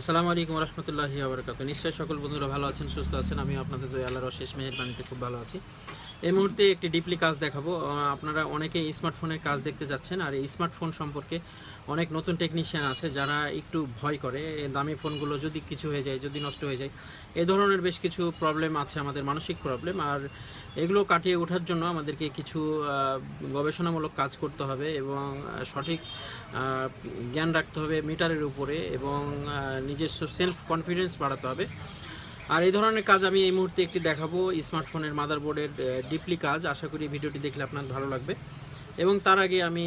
আসসালামু আলাইকুম রহমতুল্লাহ আবরকাত নিশ্চয়ই সকল বন্ধুরা ভালো আছেন, সুস্থ আছেন। আমি আপনাদের দই আল্লাহর অশেষ মেহরবানিতে খুব ভালো আছি। এই মুহূর্তে একটি ডিপলি কাজ দেখাবো। আপনারা অনেকে স্মার্টফোনের কাজ দেখতে যাচ্ছেন আর এই স্মার্টফোন সম্পর্কে অনেক নতুন টেকনিশিয়ান আছে যারা একটু ভয় করে দামি ফোনগুলো যদি কিছু হয়ে যায়, যদি নষ্ট হয়ে যায়, এ ধরনের বেশ কিছু প্রবলেম আছে আমাদের মানসিক প্রবলেম আর এগুলো কাটিয়ে ওঠার জন্য আমাদেরকে কিছু গবেষণামূলক কাজ করতে হবে এবং সঠিক জ্ঞান রাখতে হবে মিটারের উপরে এবং নিজস্ব সেলফ কনফিডেন্স বাড়াতে হবে। আর এই ধরনের কাজ আমি এই মুহূর্তে একটি দেখাবো স্মার্টফোনের মাদারবোর্ডের ডিপলি কাজ। আশা করি ভিডিওটি দেখলে আপনার ভালো লাগবে। এবং তার আগে আমি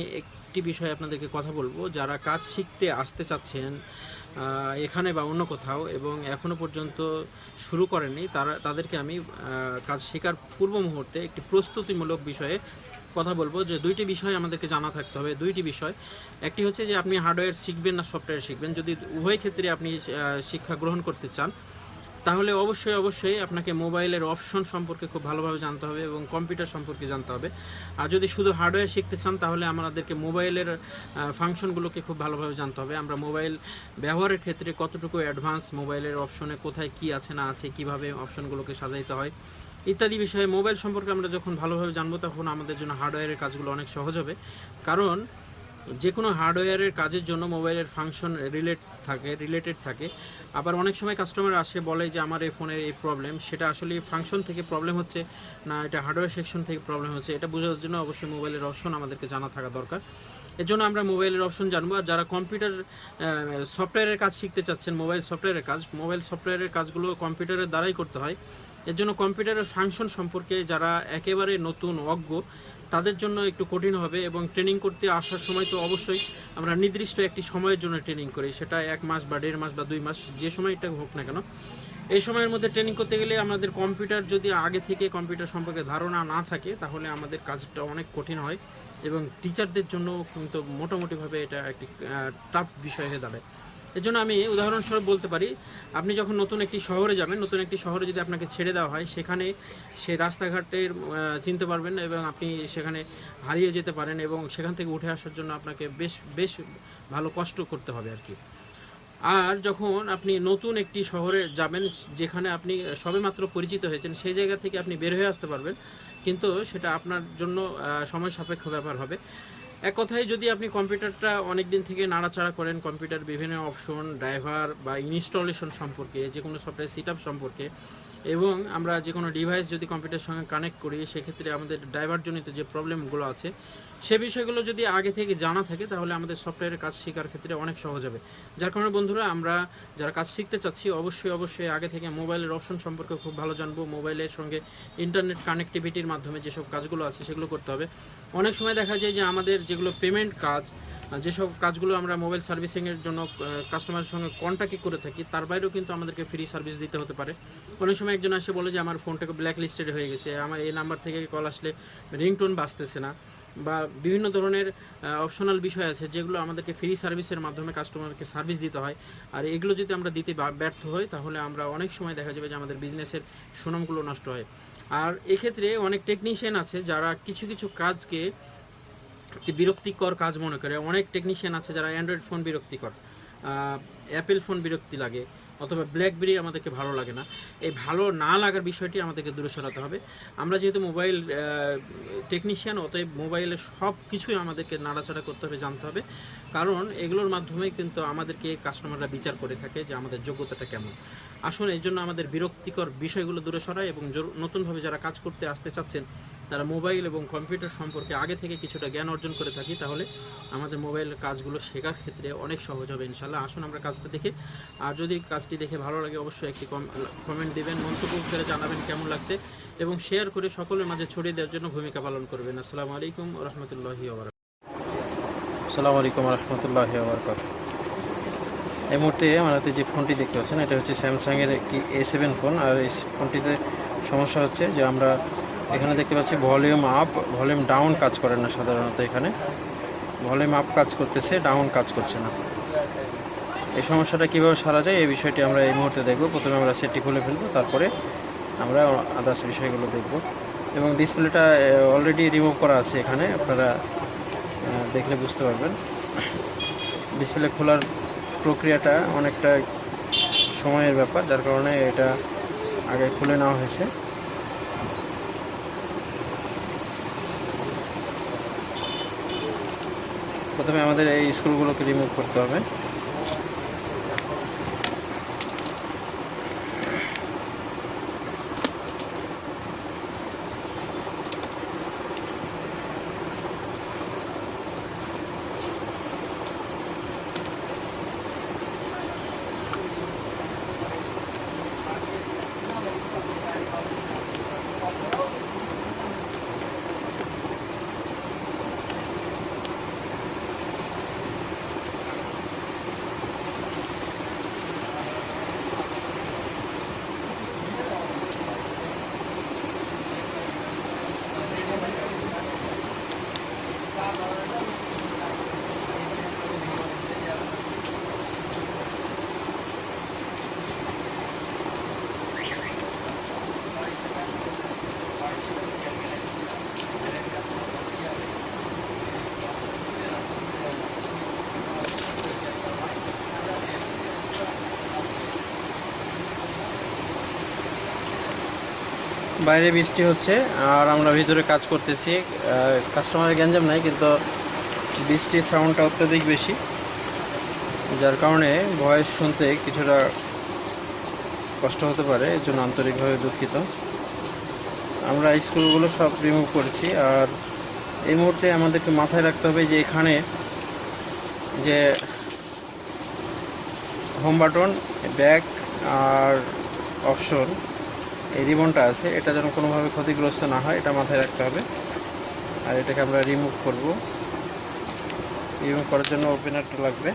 একটি বিষয়ে আপনাদেরকে কথা বলব। যারা কাজ শিখতে আসতে চাচ্ছেন এখানে বা অন্য কোথাও এবং এখনও পর্যন্ত শুরু করেননি, তারা, তাদেরকে আমি কাজ শেখার পূর্ব মুহূর্তে একটি প্রস্তুতিমূলক বিষয়ে কথা বলব যে দুইটি বিষয় আমাদেরকে জানা থাকতে হবে, দুইটি বিষয়। একটি হচ্ছে যে আপনি হার্ডওয়্যার শিখবেন না, সফটওয়্যার শিখবেন। যদি উভয় ক্ষেত্রে আপনি শিক্ষা গ্রহণ করতে চান তাহলে অবশ্যই অবশ্যই আপনাকে মোবাইলের অপশন সম্পর্কে খুব ভালোভাবে জানতে হবে এবং কম্পিউটার সম্পর্কে জানতে হবে। আর যদি শুধু হার্ডওয়্যার শিখতে চান, তাহলে আমাদেরকে মোবাইলের ফাংশনগুলোকে খুব ভালোভাবে জানতে হবে। আমরা মোবাইল ব্যবহারের ক্ষেত্রে কতটুকু অ্যাডভান্স মোবাইলের অপশনে কোথায় কি আছে, না আছে, কীভাবে অপশনগুলোকে সাজাইতে হয়, ইত্যাদি বিষয়ে মোবাইল সম্পর্কে আমরা যখন ভালোভাবে জানব, তখন আমাদের জন্য হার্ডওয়্যারের কাজগুলো অনেক সহজ হবে। কারণ যে কোনো হার্ডওয়্যারের কাজের জন্য মোবাইলের ফাংশন রিলেট থাকে রিলেটেড থাকে। আবার অনেক সময় কাস্টমার আসে, বলে যে আমার এই ফোনের এই প্রবলেম সেটা আসলে ফাংশন থেকে প্রবলেম হচ্ছে, না এটা হার্ডওয়্যার সেকশন থেকে প্রবলেম হচ্ছে। এটা বোঝার জন্য অবশ্যই মোবাইলের অপশন আমাদেরকে জানা থাকা দরকার। এর জন্য আমরা মোবাইলের অপশন জানব। আর যারা কম্পিউটার সফটওয়্যারের কাজ শিখতে চাচ্ছেন মোবাইল সফটওয়্যারের কাজ মোবাইল সফটওয়্যারের কাজগুলো কম্পিউটারের দ্বারাই করতে হয়। এর জন্য কম্পিউটারের ফাংশন সম্পর্কে যারা একেবারে নতুন, অজ্ঞ তাদের জন্য একটু কঠিন হবে এবং ট্রেনিং করতে আসার সময় তো অবশ্যই আমরা নির্দিষ্ট একটি সময়ের জন্য ট্রেনিং করি। সেটা এক মাস বা দেড় মাস বা দুই মাস, যে সময়টা হোক না কেন। এই সময়ের মধ্যে ট্রেনিং করতে গেলে আমাদের কম্পিউটার যদি আগে থেকে কম্পিউটার সম্পর্কে ধারণা না থাকে, তাহলে আমাদের কাজটা অনেক কঠিন হয় এবং টিচারদের জন্য কিন্তু মোটামুটিভাবে এটা একটি টাফ বিষয় হয়ে দাঁড়ায়। এর জন্য আমি উদাহরণস্বরূপ বলতে পারি, আপনি যখন নতুন একটি শহরে যাবেন, নতুন একটি শহরে যদি আপনাকে ছেড়ে দেওয়া হয়, সেখানে সে রাস্তাঘাটের চিনতে পারবেন এবং আপনি সেখানে হারিয়ে যেতে পারেন এবং সেখান থেকে উঠে আসার জন্য আপনাকে বেশ বেশ ভালো কষ্ট করতে হবে আর কি। আর যখন আপনি নতুন একটি শহরে যাবেন, যেখানে আপনি সবেমাত্র পরিচিত হয়েছেন, সেই জায়গা থেকে আপনি বের হয়ে আসতে পারবেন, কিন্তু সেটা আপনার জন্য সময় সাপেক্ষ ব্যাপার হবে। এক কথায় যদি আপনি কম্পিউটারটা অনেক দিন থেকে নাড়াচাড়া করেন, কম্পিউটার বিভিন্ন অপশন, ড্রাইভার বা ইনস্টলেশন সম্পর্কে যে কোনো সফটওয়্যার সেট সম্পর্কে, এবং আমরা যে কোনো ডিভাইস যদি কম্পিউটারের সঙ্গে কানেক্ট করি, সেক্ষেত্রে আমাদের ড্রাইভারজনিত যে প্রবলেমগুলো আছে সে বিষয়গুলো যদি আগে থেকে জানা থাকে, তাহলে আমাদের সফটওয়্যারের কাজ শেখার ক্ষেত্রে অনেক সহজ হবে। যার কারণে বন্ধুরা, আমরা যারা কাজ শিখতে চাচ্ছি, অবশ্যই অবশ্যই আগে থেকে মোবাইলের অপশন সম্পর্কে খুব ভালো জানব। মোবাইলের সঙ্গে ইন্টারনেট কানেক্টিভিটির মাধ্যমে যেসব কাজগুলো আছে, সেগুলো করতে হবে। অনেক সময় দেখা যায় যে, আমাদের যেগুলো পেমেন্ট কাজ, যেসব কাজগুলো আমরা মোবাইল সার্ভিসিংয়ের জন্য কাস্টমারের সঙ্গে কন্ট্যাক্ট করে থাকি, তার বাইরেও কিন্তু আমাদেরকে ফ্রি সার্ভিস দিতে হতে পারে। অনেক সময় একজন আসে বলে যে, আমার ফোনটাকে ব্ল্যাক লিস্টেড হয়ে গেছে। আমার এই নাম্বার থেকে কল আসলে রিংটোন বাঁচতেছে না। বা বিভিন্ন ধরনের অপশনাল বিষয় আছে যেগুলো আমাদেরকে ফ্রি সার্ভিসের মাধ্যমে কাস্টমারকে সার্ভিস দিতে হয়। আর এগুলো যদি আমরা দিতে ব্যর্থ হই, তাহলে আমরা অনেক সময় দেখা যাবে যে আমাদের বিজনেসের সুনামগুলো নষ্ট হয়। আর এক্ষেত্রে অনেক টেকনিশিয়ান আছে যারা কিছু কিছু কাজকে বিরক্তিকর কাজ মনে করে। অনেক টেকনিশিয়ান আছে যারা অ্যান্ড্রয়েড ফোন বিরক্তিকর অ্যাপেল ফোন বিরক্তি লাগে। অথবা ব্ল্যাকবেরি আমাদেরকে ভালো লাগে না। এই ভালো না লাগার বিষয়টি আমাদেরকে দূরে সরাতে হবে। আমরা যেহেতু মোবাইল টেকনিশিয়ান অতএব মোবাইলে সব কিছুই আমাদেরকে নাড়াচাড়া করতে হবে, জানতে হবে। কারণ এগুলোর মাধ্যমে কিন্তু আমাদেরকে কাস্টমাররা বিচার করে থাকে যে আমাদের যোগ্যতাটা কেমন। আসুন, এই জন্য আমাদের বিরক্তিকর বিষয়গুলো দূরে সরায় এবং নতুনভাবে যারা কাজ করতে আসতে চাচ্ছেন, তারা মোবাইল এবং কম্পিউটার সম্পর্কে আগে থেকে কিছুটা জ্ঞান অর্জন করে থাকি, তাহলে আমাদের মোবাইল কাজগুলো শেখার ক্ষেত্রে অনেক সহজ হবে ইনশাল্লাহ আসুন আমরা কাজটা দেখে। আর যদি কাজটি দেখে ভালো লাগে, অবশ্যই একটি কমেন্ট দেবেন, মন্তব্য করে জানাবেন কেমন লাগছে এবং শেয়ার করে সকলের মাঝে ছড়িয়ে দেওয়ার জন্য ভূমিকা পালন করবেন। আসসালামু আলাইকুম রহমতুল্লাহি আসসালামু আলাইকুম রহমতুল্লাহি এই মুহূর্তে আমার হাতে যে ফোনটি দেখতে পাচ্ছেন, এটা হচ্ছে স্যামসাংয়ের একটি এ সেভেন ফোন আর এই ফোনটিতে সমস্যা হচ্ছে যে আমরা এখানে দেখতে পাচ্ছি ভলিউম আপ ভলিউম ডাউন কাজ করে না সাধারণত এখানে। ভলিউম আপ কাজ করতেছে ডাউন কাজ করছে না। এই সমস্যাটা কীভাবে সারা যায় এই বিষয়টি আমরা এই মুহূর্তে দেখব। প্রথমে আমরা সেটটি খুলে ফেলব, তারপরে আমরা আদার্স বিষয়গুলো দেখব। এবং ডিসপ্লেটা অলরেডি রিমুভ করা আছে এখানে, আপনারা দেখলে বুঝতে পারবেন। ডিসপ্লে খোলার প্রক্রিয়াটা অনেকটা সময়ের ব্যাপার, যার কারণে এটা আগে খুলে নেওয়া হয়েছে। প্রথমে আমাদের এই স্কুলগুলোকে রিমুভ করতে হবে। বাইরে বৃষ্টি হচ্ছে, আর আমরা ভিতরে কাজ করতেছি। কাস্টমারের গ্যাঞ্জাম নাই, কিন্তু বৃষ্টির সাউন্ডটা অত্যাধিক বেশি। যার কারণে ভয়েস শুনতে কিছুটা কষ্ট হতে পারে, এর জন্য আন্তরিকভাবে দুঃখিত। আমরা এই স্ক্রুগুলো সব রিমুভ করেছি, আর এই মুহূর্তে আমাদেরকে মাথায় রাখতে হবে যে এখানে যে হোম বাটন ব্যাক আর অপশন এই রিবনটা আছে, এটা যেন কোনোভাবে ক্ষতিগ্রস্ত না হয়, এটা মাথায় রাখতে হবে। আর এটাকে আমরা রিমুভ করব। রিমুভ করার জন্য ওপেনারটা লাগবে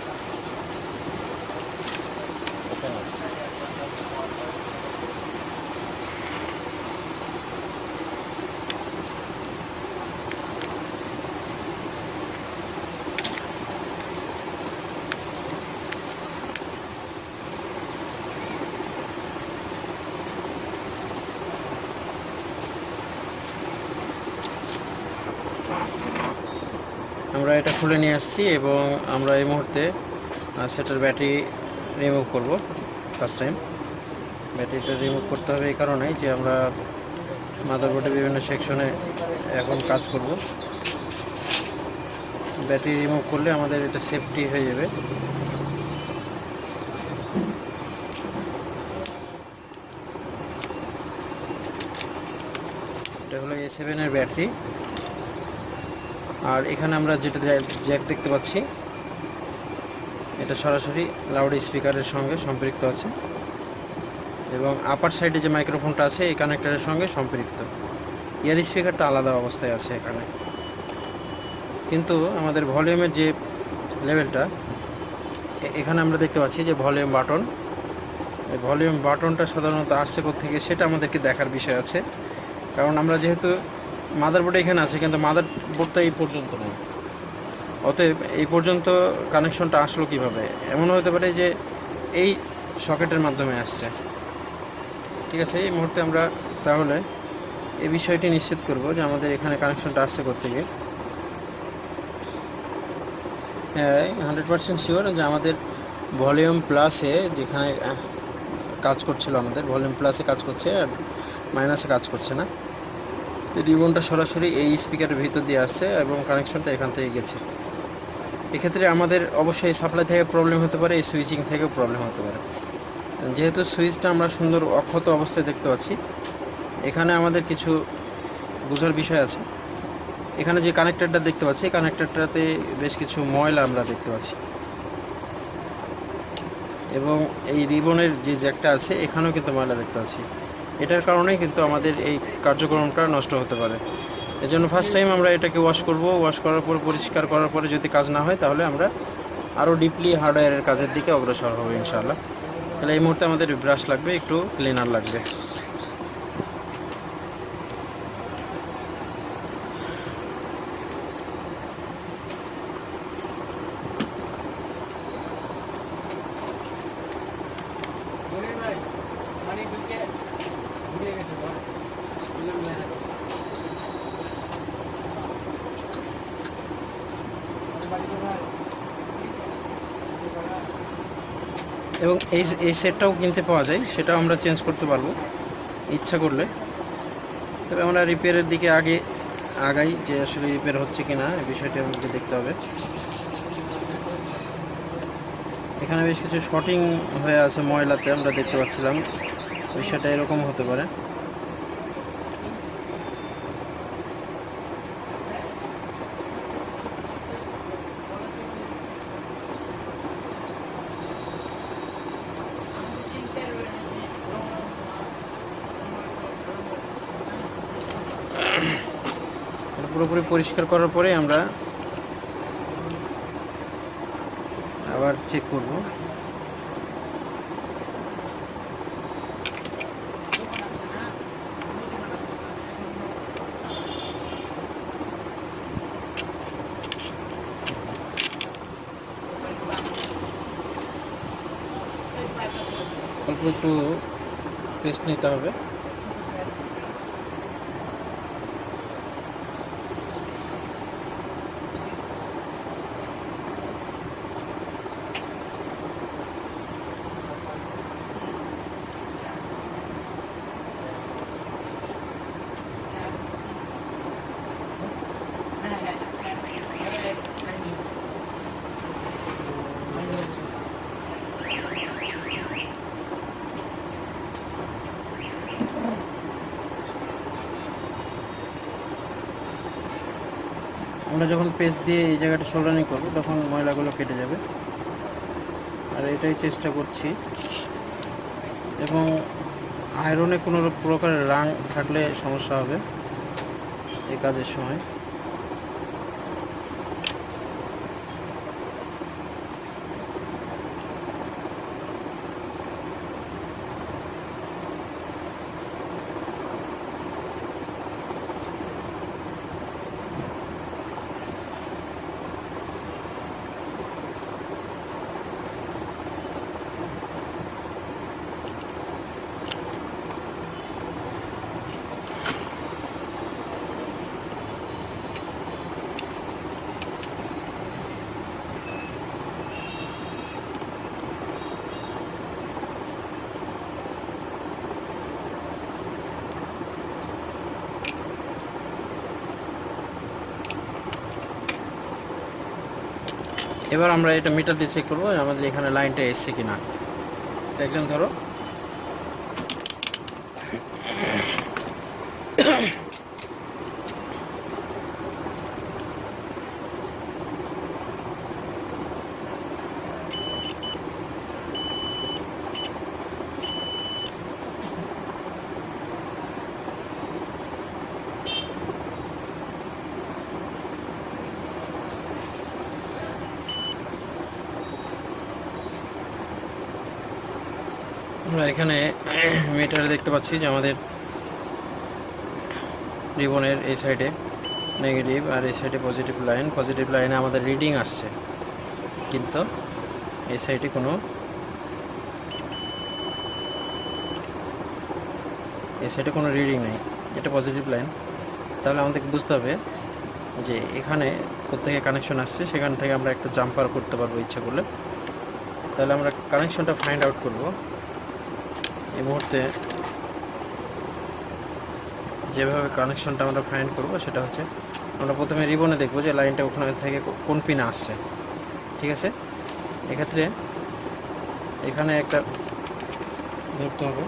আমরা এটা খুলে নিয়ে আসছি এবং আমরা এই মুহূর্তে সেটার ব্যাটারি রিমুভ করব ফার্স্ট টাইম ব্যাটারিটা রিমুভ করতে হবে এই কারণেই যে আমরা মাদারবোর্ডে বিভিন্ন সেকশনে এখন কাজ করব। ব্যাটারি রিমুভ করলে আমাদের এটা সেফটি হয়ে যাবে। এটা হলো এ সেভেনের ব্যাটারি আর এখানে আমরা যেটা জ্যাক দেখতে পাচ্ছি, এটা সরাসরি লাউড স্পিকারের সঙ্গে সম্পৃক্ত আছে এবং আপার সাইডে যে মাইক্রোফোনটা আছে, এই কানেক্টরের সঙ্গে সম্পৃক্ত। ইয়ার স্পিকারটা আলাদা অবস্থায় আছে এখানে। কিন্তু আমাদের ভলিউমের যে লেভেলটা এখানে আমরা দেখতে পাচ্ছি যে ভলিউম বাটন এই ভলিউম বাটনটা সাধারণত আসছে থেকে সেটা আমাদেরকে দেখার বিষয় আছে। কারণ আমরা যেহেতু মাদারবোর্ড এখানে আছে, কিন্তু মাদারবোর্ডটা এই পর্যন্ত নেই। অতএব এই পর্যন্ত কানেকশনটা আসলো কীভাবে? এমন হতে পারে যে এই সকেটের মাধ্যমে আসছে। ঠিক আছে, এই মুহূর্তে আমরা তাহলে এই বিষয়টি নিশ্চিত করব যে আমাদের এখানে কানেকশনটা আসছে থেকে হ্যাঁ হান্ড্রেড পার্সেন্ট শিওর যে আমাদের ভলিউম প্লাসে যেখানে কাজ করছিল আমাদের ভলিউম প্লাসে কাজ করছে আর মাইনাসে কাজ করছে না। রিবনটা সরাসরি এই স্পিকারের ভিতর দিয়ে আসছে এবং কানেকশনটা এখান থেকে গেছে। এক্ষেত্রে আমাদের অবশ্যই সাপ্লাই থেকে প্রবলেম হতে পারে, এই সুইচিং থেকেও প্রবলেম হতে পারে। যেহেতু সুইচটা আমরা সুন্দর অক্ষত অবস্থায় দেখতে পাচ্ছি, এখানে আমাদের কিছু বোঝার বিষয় আছে। এখানে যে কানেক্টারটা দেখতে পাচ্ছি কানেক্টারটাতে বেশ কিছু ময়লা আমরা দেখতে পাচ্ছি। এবং এই রিবনের যে জ্যাকটা আছে, এখানেও কিন্তু ময়লা দেখতে পাচ্ছি। এটার কারণেই কিন্তু আমাদের এই কার্যক্রমটা নষ্ট হতে পারে। এজন্য ফার্স্ট টাইম আমরা এটাকে ওয়াশ করব। ওয়াশ করার পর, পরিষ্কার করার পরে যদি কাজ না হয়, তাহলে আমরা আরও ডিপলি হার্ডওয়্যারের কাজের দিকে অগ্রসর হব ইনশাআল্লাহ। তাহলে এই মুহূর্তে আমাদের ব্রাশ লাগবে, একটু ক্লিনার লাগবে। এই এই সেটটাও কিনতে পাওয়া যায়, সেটাও আমরা চেঞ্জ করতে পারব। ইচ্ছা করলে। তবে আমরা রিপেয়ারের দিকে আগে আগাই যে আসলে রিপেয়ার হচ্ছে কি না এই বিষয়টি আমাদের দেখতে হবে। এখানে বেশ কিছু শটিং হয়ে আছে ময়লাতে, আমরা দেখতে পাচ্ছিলাম। বিষয়টা এরকম হতে পারে। পুরোপুরি পরিষ্কার করার পরে আমরা আবার চেক করব। অল্প একটু পেস্ট নিতে হবে। আমরা যখন পেস্ট দিয়ে এই জায়গাটা সোল্ডারিং করব, তখন ময়লাগুলো কেটে যাবে। আর এটাই চেষ্টা করছি। এবং আয়রনে কোনো প্রকারের রাং থাকলে সমস্যা হবে এই কাজের সময়। এবার আমরা এটা মিটার দিয়ে চেক করব আমাদের এখানে লাইনটা এসছে কিনা। একজন ধরো। আমরা এখানে মিটারে দেখতে পাচ্ছি যে আমাদের রিবনের এই সাইডে নেগেটিভ আর এই সাইডে পজিটিভ লাইন পজিটিভ লাইনে আমাদের রিডিং আসছে। কিন্তু এই সাইডে কোনো এই সাইডে কোনো রিডিং নেই। এটা পজিটিভ লাইন তাহলে আমাদেরকে বুঝতে হবে যে এখানে কোথেকে কানেকশন আসছে, সেখান থেকে আমরা একটা জাম্পার করতে পারব ইচ্ছা করলে। তাহলে আমরা কানেকশনটা ফাইন্ড আউট করব। এই মুহূর্তে যেভাবে কানেকশনটা আমরা ফাইন্ড করব, সেটা হচ্ছে আমরা প্রথমে রিবনে দেখব যে লাইনটা ওখানে থেকে কোন পিনে আসছে। ঠিক আছে? এক্ষেত্রে এখানে একটা ধরতে হবে।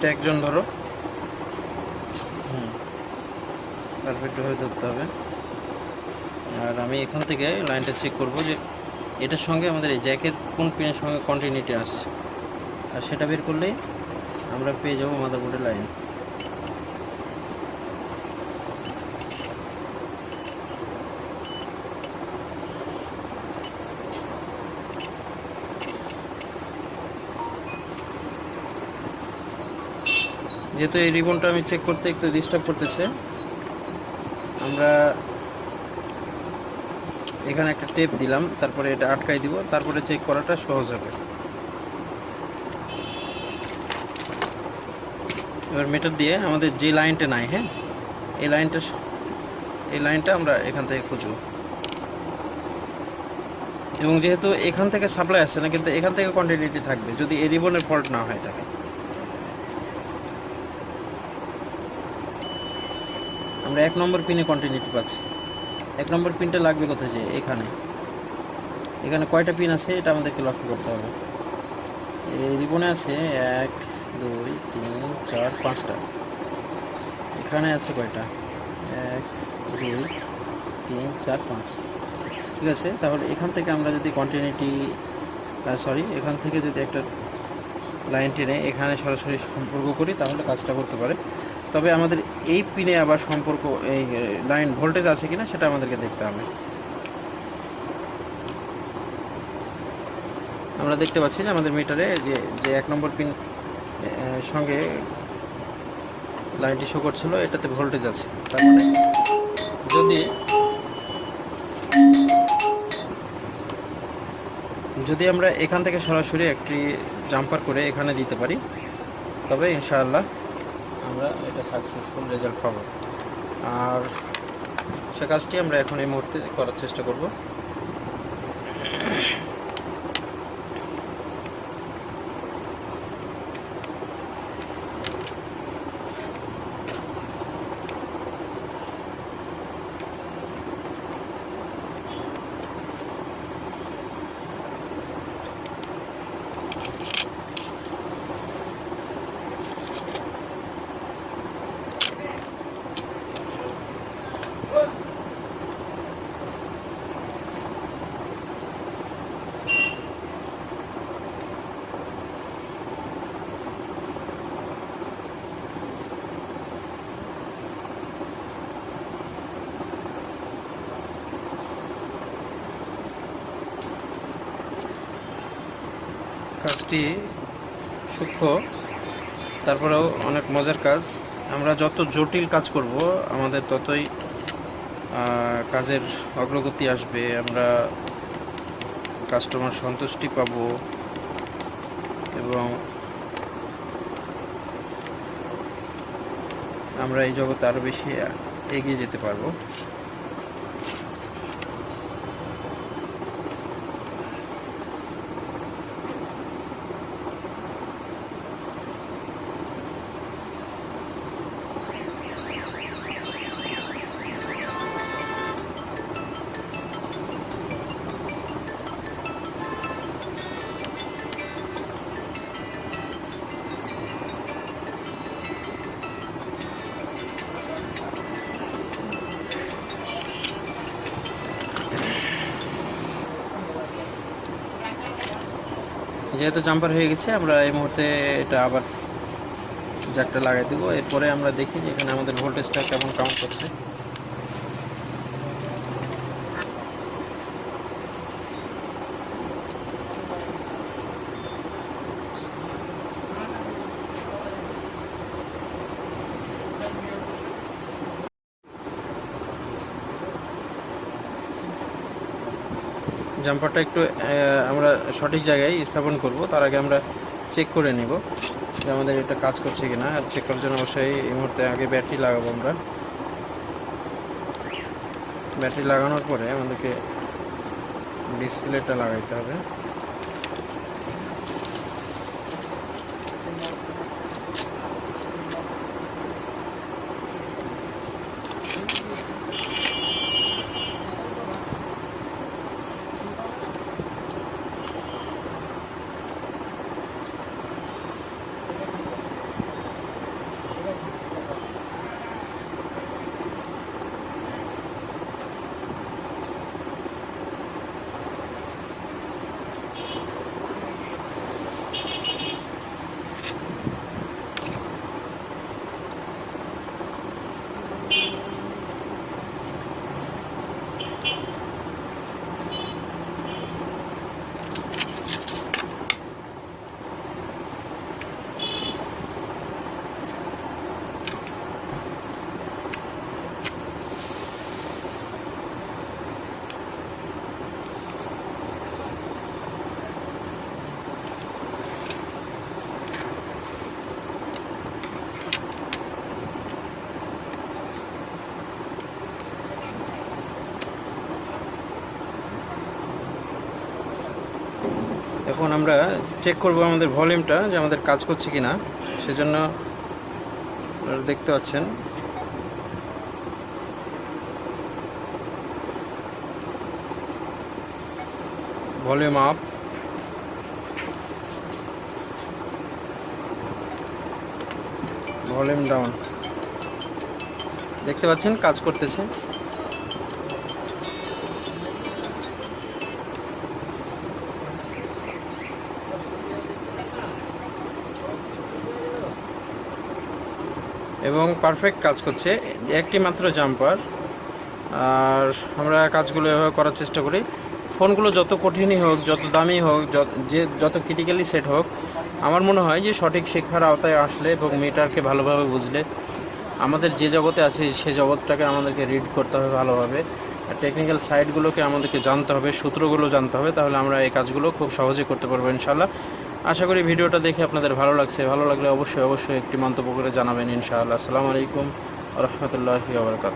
এটা একজন ধরো। হুম। হয়ে ধরতে হবে। আর আমি এখান থেকে লাইনটা চেক করব যে এটার সঙ্গে আমাদের এই জ্যাকের কোন পিনের সঙ্গে কন্টিনিউটি আসছে। আর সেটা বের করলেই আমরা পেয়ে যাব মাদারবোর্ডের লাইন যেহেতু এই রিবনটা আমি চেক করতে একটু ডিস্টার্ব করতেছে, আমরা এখানে একটা টেপ দিলাম, তারপরে এটা আটকাই দিব, তারপরে চেক করাটা সহজ হবে। এবার মিটার দিয়ে আমাদের যে লাইনটা নাই হ্যাঁ? এই লাইনটা এই লাইনটা আমরা এখান থেকে খুঁজবো। এবং যেহেতু এখান থেকে সাপ্লাই আসছে না, কিন্তু এখান থেকে কন্টিনিউটি থাকবে, যদি এই রিবনের ফল্ট না হয়ে থাকে আমরা এক নম্বর পিনে কন্টিনিউটি পাচ্ছি। এক নম্বর পিনটা লাগবে কোথায় যে? এখানে। এখানে কয়টা পিন আছে? এটা আমাদেরকে লক্ষ্য করতে হবে। এই রিবনে আছে এক, দুই, তিন, চার, পাঁচটা। এখানে আছে কয়টা? এক, দুই, তিন, চার, পাঁচ। ঠিক আছে? তাহলে এখান থেকে আমরা যদি কন্টিনিউটি সরি এখান থেকে যদি একটা লাইন টেনে এখানে সরাসরি সম্পর্ক করি, তাহলে কাজটা করতে পারে। তবে আমাদের এই পিনে আবার সম্পর্ক, এই লাইন ভোল্টেজ আছে কিনা সেটা আমাদেরকে দেখতে হবে। আমরা দেখতে পাচ্ছি যে আমাদের মিটারে যে যে এক নম্বর পিন সঙ্গে লাইনটি শো করছিল, এটাতে ভোল্টেজ আছে। তার মানে যদি যদি আমরা এখান থেকে সরাসরি একটি জাম্পার করে এখানে দিতে পারি, তবে ইনশাআল্লাহ আমরা এটা সাকসেসফুল রেজাল্ট পাবো। আর সে কাজটি আমরা এখন এই মুহূর্তে করার চেষ্টা করব। কাজটি সূক্ষ্ম, তারপরেও অনেক মজার কাজ। আমরা যত জটিল কাজ করব, আমাদের ততই কাজের অগ্রগতি আসবে। আমরা কাস্টমার সন্তুষ্টি পাব এবং আমরা এই জগতে আরও বেশি এগিয়ে যেতে পারব। যেহেতু জাম্পার হয়ে গেছে, আমরা এই মুহূর্তে এটা আবার জ্যাকটা লাগাই দেবো। এরপরে আমরা দেখি যে এখানে আমাদের ভোল্টেজটা কেমন কাউন্ট করছে। জাম্পারটা একটু আমরা সঠিক জায়গায় স্থাপন করব। তার আগে আমরা চেক করে নিব যে আমাদের এটা কাজ করছে কিনা। আর চেক করার জন্য অবশ্যই এই মুহূর্তে আগে ব্যাটারি লাগাবো আমরা। ব্যাটারি লাগানোর পরে আমাদেরকে ডিসপ্লেটা লাগাইতে হবে। এখন আমরা চেক করব আমাদের ভলিউমটা যে আমাদের কাজ করছে কি না সেজন্য দেখতে পাচ্ছেন। ভলিউম আপ ভলিউম ডাউন দেখতে পাচ্ছেন, কাজ করতেছে। এবং পারফেক্ট কাজ করছে। একটি মাত্র জাম্পার আর আমরা কাজগুলো এভাবে করার চেষ্টা করি। ফোনগুলো যত কঠিনই হোক, যত দামি হোক যে, যত ক্রিটিক্যালি সেট হোক, আমার মনে হয় যে সঠিক শিক্ষার আওতায় আসলে এবং মিটারকে ভালোভাবে বুঝলে আমাদের যে জগতে আছে, সে জগৎটাকে আমাদেরকে রিড করতে হবে ভালোভাবে। আর টেকনিক্যাল সাইডগুলোকে আমাদেরকে জানতে হবে, সূত্রগুলো জানতে হবে, তাহলে আমরা এই কাজগুলো খুব সহজে করতে পারব ইনশাল্লাহ আশা করি ভিডিওটা দেখে আপনাদের ভালো লাগছে। ভালো লাগলে অবশ্যই অবশ্যই একটি মন্তব্য করে জানাবেন ইনশাআল্লাহ। আসসালামু আলাইকুম রহমতুল্লাহি আবরকাত